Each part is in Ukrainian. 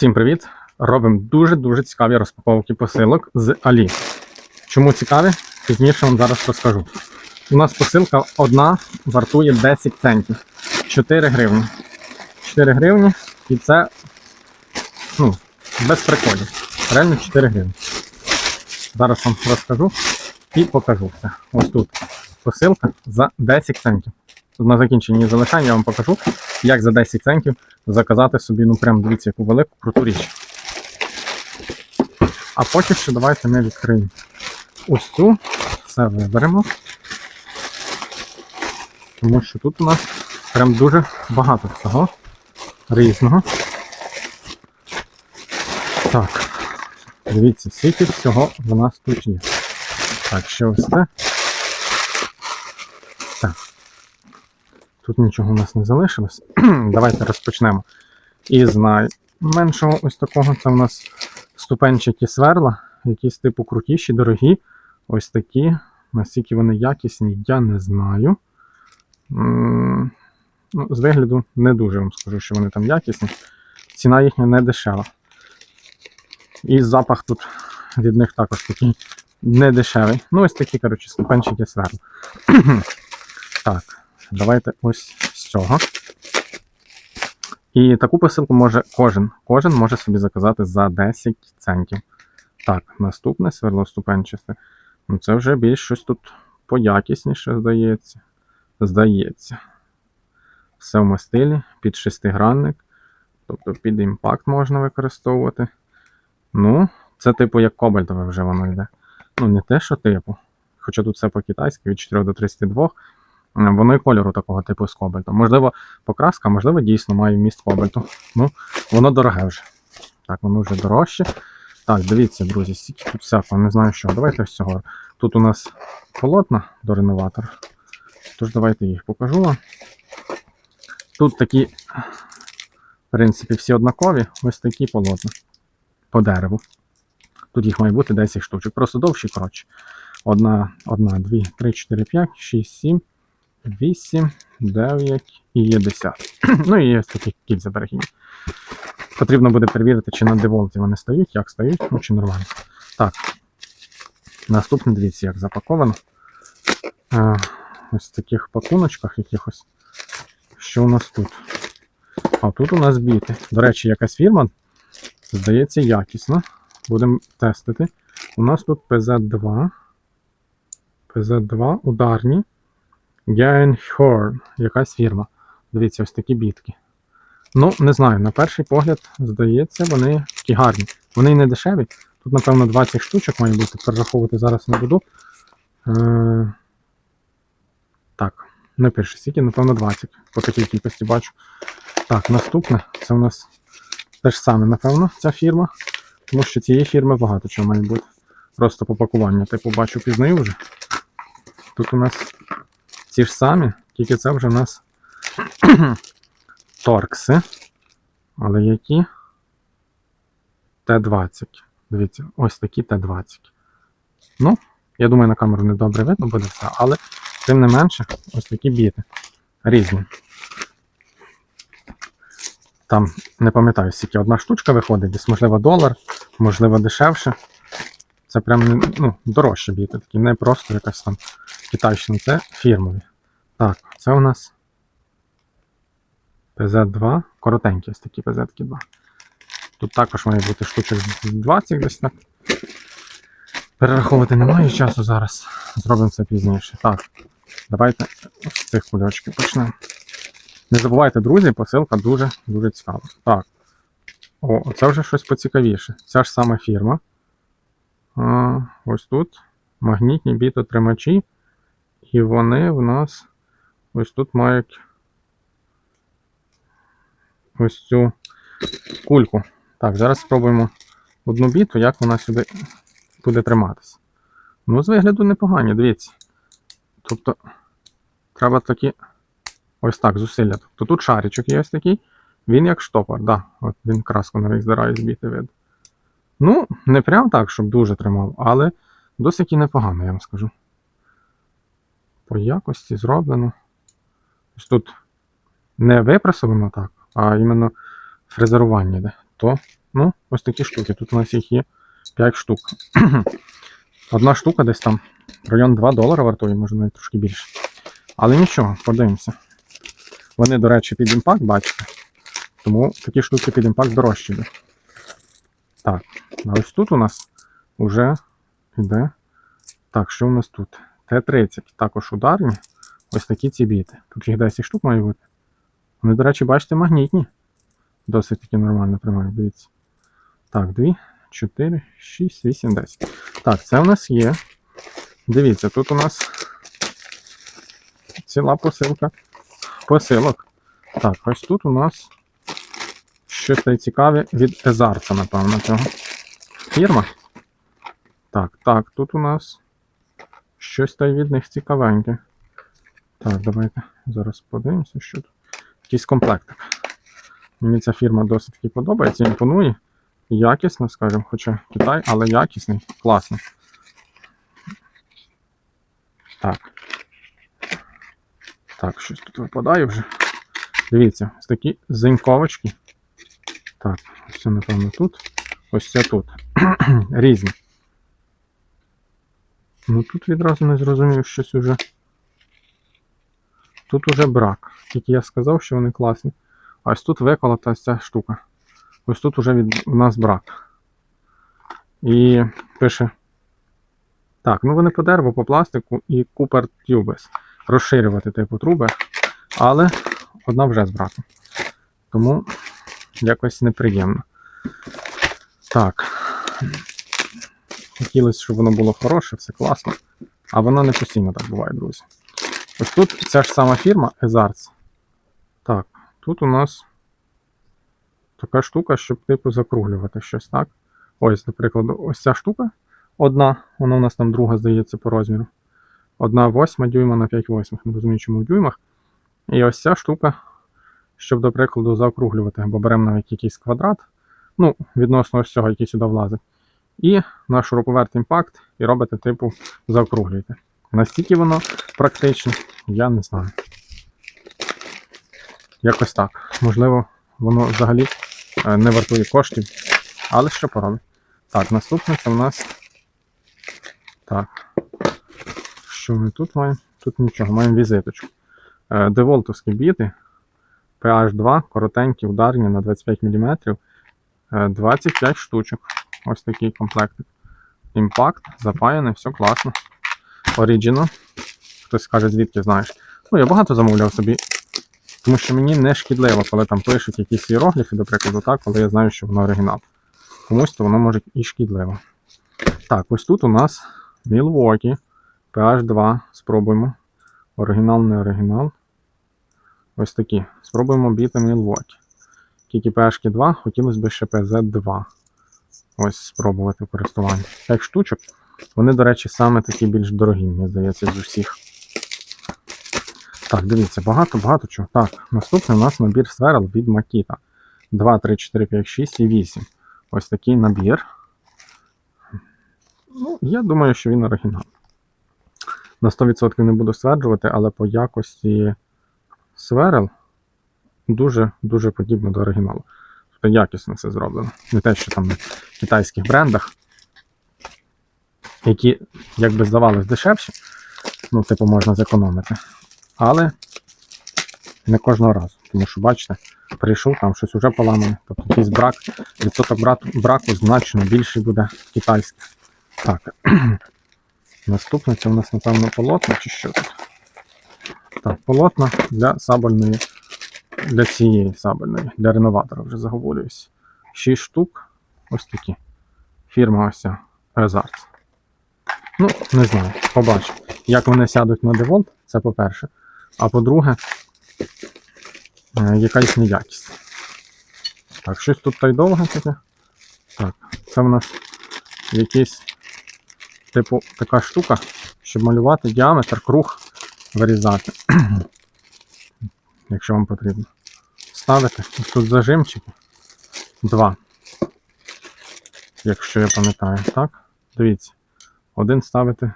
Всім привіт! Робимо дуже-дуже цікаві розпаковки посилок з Алі. Чому цікаві? Пізніше вам зараз розкажу. У нас посилка одна вартує 10 центів. 4 гривні. 4 гривні і це ну, без приколів. Реально 4 гривні. Зараз вам розкажу і покажу все. Ось тут посилка за 10 центів. На закінченні залишання я вам покажу, як за 10 центів заказати собі, ну прям дивіться, яку велику круту річ. А поки що давайте ми відкриємо ось цю, все виберемо. Тому що тут у нас прям дуже багато всього різного. Так, дивіться, скільки всього в нас тут є. Так, ще ось це. Тут нічого у нас не залишилось. Давайте розпочнемо із найменшого ось такого. Це у нас ступенчаті сверла, якісь типу крутіші, дорогі. Ось такі. Наскільки вони якісні, я не знаю. Ну, з вигляду не дуже вам скажу, що вони там якісні. Ціна їхня не дешева. І запах тут від них також такий не дешевий. Ну, ось такі, коротше, ступенчаті сверла. так. Давайте ось з цього. І таку посилку може кожен. Кожен може собі заказати за 10 центів. Так, наступне сверлоступенчасте. Ну це вже більш щось тут поякісніше, здається. Здається. Все в мастилі, під шестигранник. Тобто під імпакт можна використовувати. Ну, це типу як кобальтове вже воно йде. Ну, не те, що типу. Хоча тут все по-китайськи від 4 до 32. Воно і кольору такого типу з кобальтом. Можливо, покраска, можливо, дійсно має вміст кобальту. Ну, воно дороге вже. Так, воно вже дорожче. Так, дивіться, друзі, стільки тут всякого, не знаю що. Давайте ось цього. Тут у нас полотна до реноватора. Тож давайте їх покажу вам. Тут такі, в принципі, всі однакові, ось такі полотна по дереву. Тут їх має бути 10 штучок. Просто довші, коротше. Одна, одна, дві, три, чотири, п'ять, шість, сім. 8, 9 і є 10. ну і є такі кільця берегині. Потрібно буде перевірити, чи на деволті вони стають, як стають, ну чи нормально. Так. Наступне, дивіться, як запаковано. Е, ось в таких пакуночках якихось. Що у нас тут? А тут у нас біти. До речі, якась фірма, здається, якісна. Будемо тестити. У нас тут PZ2. PZ2 ударні. Гейнхорн, якась фірма. Дивіться, ось такі бітки. Ну, не знаю, на перший погляд, здається, вони такі гарні. Вони не дешеві. Тут, напевно, 20 штучок має бути, перераховувати зараз не буду. Е- так, не пише стільки, напевно, 20. По такій кількості бачу. Так, наступне це у нас те ж саме, напевно, ця фірма. Тому що цієї фірми багато чого має бути. Просто по пакуванню. Типу, бачу, пізнаю вже. Тут у нас ті ж самі, тільки це вже в нас торкси. Але які? Т-20. Дивіться, ось такі Т-20. Ну, я думаю, на камеру не добре видно буде все, але тим не менше, ось такі біти. Різні. Там, не пам'ятаю, скільки одна штучка виходить, десь, можливо, долар, можливо, дешевше. Це прям ну, дорожчі біти, такі, не просто якась там китайщина, це фірмові. Так, це у нас PZ2, коротенькі ось такі PZ 2. Тут також має бути штучок 20 десь так. Перераховувати немає часу зараз. Зробимо це пізніше. Так, давайте з цих кульочків почнемо. Не забувайте, друзі, посилка дуже-дуже цікава. Так. О, це вже щось поцікавіше. Ця ж сама фірма. Ось тут магнітні бітотримачі. І вони в нас ось тут мають ось цю кульку. Так, зараз спробуємо одну біту, як вона сюди буде триматися. Ну, з вигляду непогані, дивіться. Тобто, треба такі ось так зусилля. Тобто тут шаричок є ось такий, він як штопор, да, от він краску навіть здирає з біти вид. Ну, не прям так, щоб дуже тримав, але досить і непогано, я вам скажу. По якості зроблено. Ось тут не випресовано так, а іменно фрезерування йде. то ну, ось такі штуки. Тут у нас їх є 5 штук. Одна штука десь там район 2 долара вартує, може навіть трошки більше. Але нічого, подивимося. Вони, до речі, під імпакт, бачите. Тому такі штуки під імпакт дорожчі. Так, а ось тут у нас вже йде. Так, що у нас тут? Т-30, також ударні. Ось такі ці біти. Тут їх 10 штук має бути. Вони, до речі, бачите, магнітні. Досить таки нормально тримають, дивіться. Так, 2, 4, 6, 8, 10. Так, це у нас є. Дивіться, тут у нас ціла посилка посилок. Так, ось тут у нас щось та цікаве від Езарта, напевно, цього. Фірма. Так, так, тут у нас щось та від них цікавеньке. Так, давайте зараз подивимося, що тут. Якийсь комплектик. Мені ця фірма досить таки подобається, імпонує. Якісно, скажімо, хоча Китай, але якісний, класний. Так. Так, щось тут випадає вже. Дивіться, ось такі зеньковочки. Так, ось це, напевно, тут. Ось це тут. Різні. Ну тут відразу не зрозумів щось уже. Тут уже брак. Тільки я сказав, що вони класні. А ось тут виколота ця штука. Ось тут уже від у нас брак. І пише. Так, ну вони по дереву, по пластику і Cooper Tubes. Розширювати типу труби, але одна вже з браком. Тому якось неприємно. Так. Хотілося, щоб воно було хороше, все класно. А воно не постійно так буває, друзі. Ось тут ця ж сама фірма Ezarts. Так, тут у нас така штука, щоб типу закруглювати щось, так? Ось, наприклад, ось ця штука одна, вона у нас там друга, здається, по розміру. Одна восьма дюйма на 5 восьмих, не розумію, чому в дюймах. І ось ця штука, щоб, до прикладу, заокруглювати, або беремо навіть якийсь квадрат, ну, відносно ось цього, який сюди влазить. І наш шуруповерт імпакт, і робите, типу, заокруглюєте. Настільки воно практичне, я не знаю. Якось так. Можливо, воно взагалі е, не вартує коштів, але що поробить. Так, наступне це в нас. Так. Що ми тут маємо? Тут нічого, маємо візиточку. Е, Деволтовські біти. PH2, коротенькі, ударні на 25 мм. Е, 25 штучок. Ось такий комплектик. Імпакт, запаяний, все класно. Оріджіно. Хтось скаже, звідки знаєш. Ну, я багато замовляв собі. Тому що мені не шкідливо, коли там пишуть якісь іерогліфи, до прикладу, так, коли я знаю, що воно оригінал. Комусь то воно може і шкідливо. Так, ось тут у нас Milwaukee PH2. Спробуємо. Оригінал, не оригінал. Ось такі. Спробуємо біти Milwaukee. Тільки PH 2, хотілося б ще PZ2. Ось спробувати в користуванні. 5 штучок. Вони, до речі, саме такі більш дорогі, мені здається, з усіх. Так, дивіться, багато-багато чого. Так, наступний у нас набір сверл від Makita. 2, 3, 4, 5, 6 і 8. Ось такий набір. Ну, я думаю, що він оригінал. На 100% не буду стверджувати, але по якості сверл дуже-дуже подібно до оригіналу. Тобто якісно все зроблено. Не те, що там на китайських брендах, які, як би здавалось, дешевші, ну, типу, можна зекономити. Але не кожного разу. Тому що, бачите, прийшов, там щось вже поламане. Тобто якийсь брак, відсоток браку значно більший буде китайський. Так. Наступне це у нас, напевно, полотна чи що тут? Так, полотна для сабельної, для цієї сабельної, для реноватора вже заговорююсь. 6 штук. Ось такі. Фірма ось ця Резарт. Ну, не знаю, побачимо. Як вони сядуть на деволт, це по-перше. А по-друге, е, яка їхня. Так, щось тут та й довге таке. Так, це в нас якийсь, типу, така штука, щоб малювати діаметр, круг вирізати. Якщо вам потрібно. Ставите. Тут зажимчики. Два. Якщо я пам'ятаю, так? Дивіться. Один ставите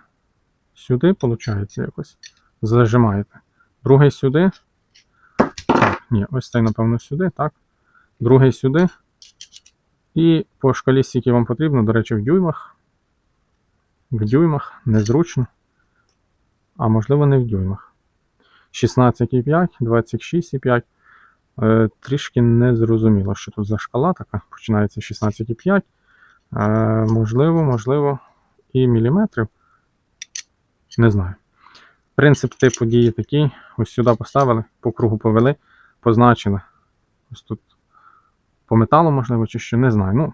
сюди, виходить, якось. Зажимаєте. Другий сюди. Так, ні, ось цей, напевно, сюди, так. Другий сюди. І по шкалі, скільки вам потрібно, до речі, в дюймах. В дюймах незручно. А можливо, не в дюймах. 16,5, 26,5. Е, трішки не зрозуміло, що тут за шкала така. Починається 16,5. Е, можливо, можливо, і міліметрів. Не знаю. Принцип типу дії такий. Ось сюди поставили, по кругу повели, позначили. Ось тут по металу, можливо, чи що, не знаю. Ну,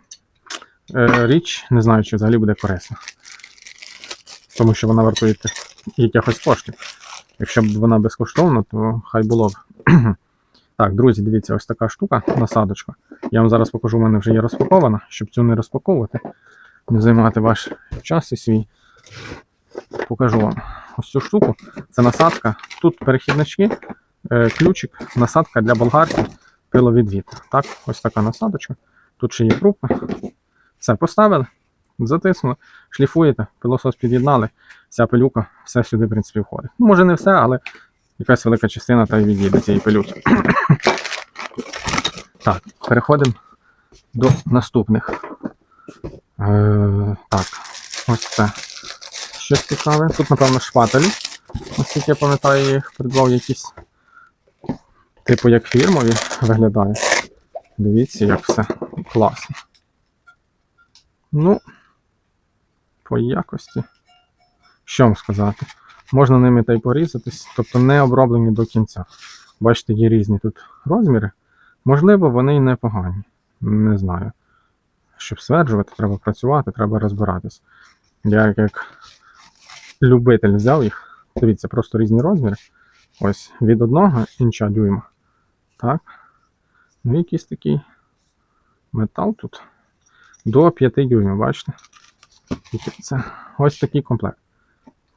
е, річ, не знаю, чи взагалі буде корисна. Тому що вона вартує якихось коштів. Якщо б вона безкоштовна, то хай було б. Так, друзі, дивіться, ось така штука, насадочка. Я вам зараз покажу, у мене вже є розпакована, щоб цю не розпаковувати, не займати ваш час і свій. Покажу вам ось цю штуку. Це насадка. Тут перехіднички, е, ключик, насадка для болгарки, пиловідвід. Так, ось така насадочка. Тут ще є трубка. Все, поставили, затиснули, шліфуєте, пилосос під'єднали, вся пилюка, все сюди, в принципі, входить. Ну, може не все, але якась велика частина та й відійде цієї пилюки. Так, переходимо до наступних. Е, так, ось це. Щось цікаве. Тут, напевно, шпателі. Оскільки я пам'ятаю, їх придбав якісь. Типу як фірмові виглядає. Дивіться, як все класно. Ну, по якості. Що вам сказати? Можна ними та й порізатись, тобто не оброблені до кінця. Бачите, є різні тут розміри. Можливо, вони й непогані. Не знаю. Щоб стверджувати, треба працювати, треба розбиратись. Я як любитель взяв їх. Дивіться, просто різні розміри. Ось від одного інча дюйма. Так. Ну, якийсь такий метал тут. До 5 дюймів, бачите? Це ось такий комплект.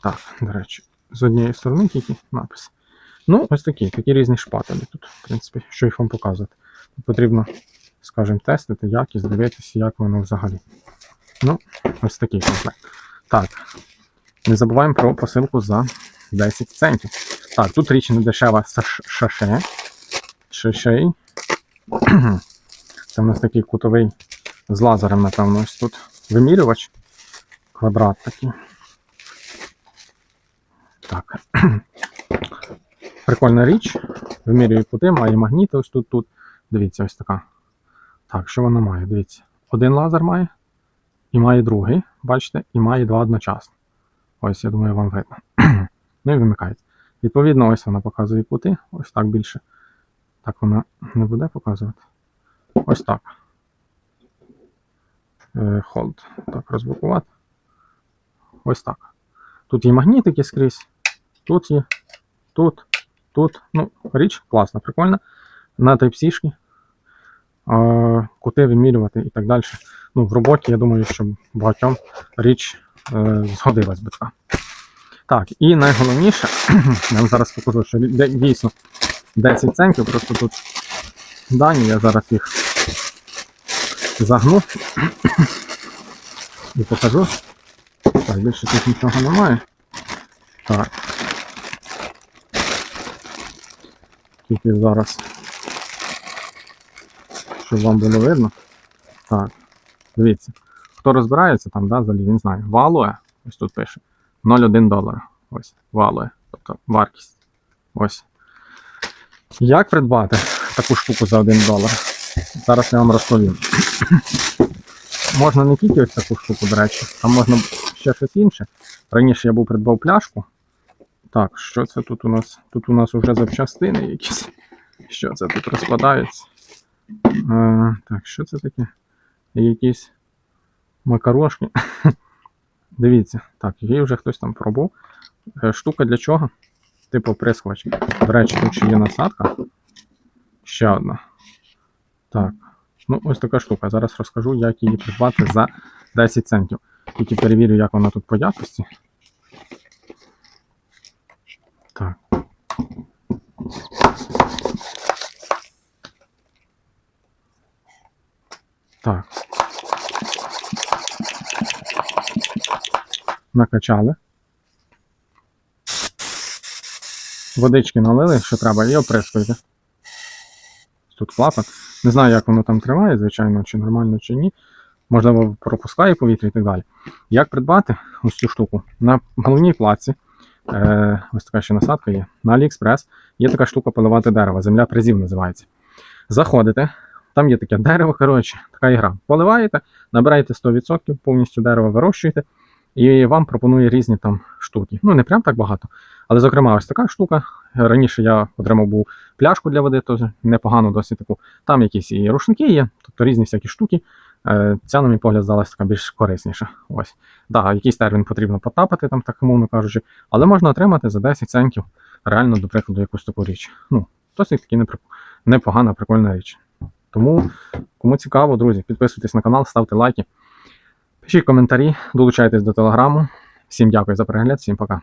Так, до речі, з однієї сторони тільки напис. Ну, ось такі, такі різні шпателі тут, в принципі, що їх вам показувати. Потрібно, скажімо, тестити, якість, дивитися, як воно взагалі. Ну, ось такий комплект. Так. Не забуваємо про посилку за 10 центів. Так, тут річ не дешева шаше. Шишей. Це в нас такий кутовий з лазером, напевно, ось тут. Вимірювач. Квадрат такий. Так. Прикольна річ. Вимірює кути, має магніти ось тут тут. Дивіться, ось така. Так, що вона має? Дивіться. Один лазер має, і має другий, бачите, і має два одночасно. Ось, я думаю, вам видно. ну і вимикається. Відповідно, ось вона показує кути. Ось так більше. Так вона не буде показувати. Ось так. Е, Hold. Так, розблокувати. Ось так. Тут є магнітики скрізь. Тут є. Тут. Тут. Ну, річ класна, прикольна. На Type-C. Кути вимірювати і так далі. Ну, в роботі, я думаю, що багатьом річ е, згодилась би така. Так, і найголовніше, я вам зараз покажу, що дійсно 10 центів, просто тут дані, я зараз їх загну і покажу. Так, більше тут нічого немає. Так. Тільки зараз, щоб вам було видно. Так, дивіться. Хто розбирається там, да, взагалі, він знає. Валує, ось тут пише. 0,1 долара. Ось, валує. Тобто вартість. Ось. Як придбати таку штуку за 1 долар? Зараз я вам розповім. можна не тільки ось таку штуку, до речі, а можна ще щось інше. Раніше я був придбав пляшку. Так, що це тут у нас? Тут у нас вже запчастини якісь. Що це тут розкладається? Е, так, що це таке? Якісь макарошки. Дивіться, так, її вже хтось там пробував. Е, Штука для чого? Типу прискувач. До речі, тут ще є насадка. Ще одна. Так. Ну, ось така штука. Зараз розкажу, як її придбати за 10 центів. Тільки перевірю, як вона тут по якості. Так. Так. Накачали. Водички налили, що треба, і оприскуйте. Тут клапан. Не знаю, як воно там триває, звичайно, чи нормально, чи ні. Можливо, пропускає повітря і так далі. Як придбати ось цю штуку? На головній плаці, е, ось така ще насадка є, на AliExpress є така штука поливати дерево, земля призів називається. Заходите, там є таке дерево, коротше, така ігра. Поливаєте, набираєте 100%, повністю дерево вирощуєте, і вам пропонує різні там штуки. Ну, не прям так багато. Але, зокрема, ось така штука. Раніше я отримав був пляшку для води, то непогану досить таку. Там якісь і рушники є, тобто різні всякі штуки. Е, Ця, на мій погляд, здалася така більш корисніша. Ось. Да, якийсь термін потрібно потапати, там так умовно кажучи, але можна отримати за 10 центів реально, до прикладу, якусь таку річ. Ну, досить таки непогана, прикольна річ. Тому, кому цікаво, друзі, підписуйтесь на канал, ставте лайки, пишіть коментарі, долучайтесь до телеграму. Всім дякую за перегляд, всім пока.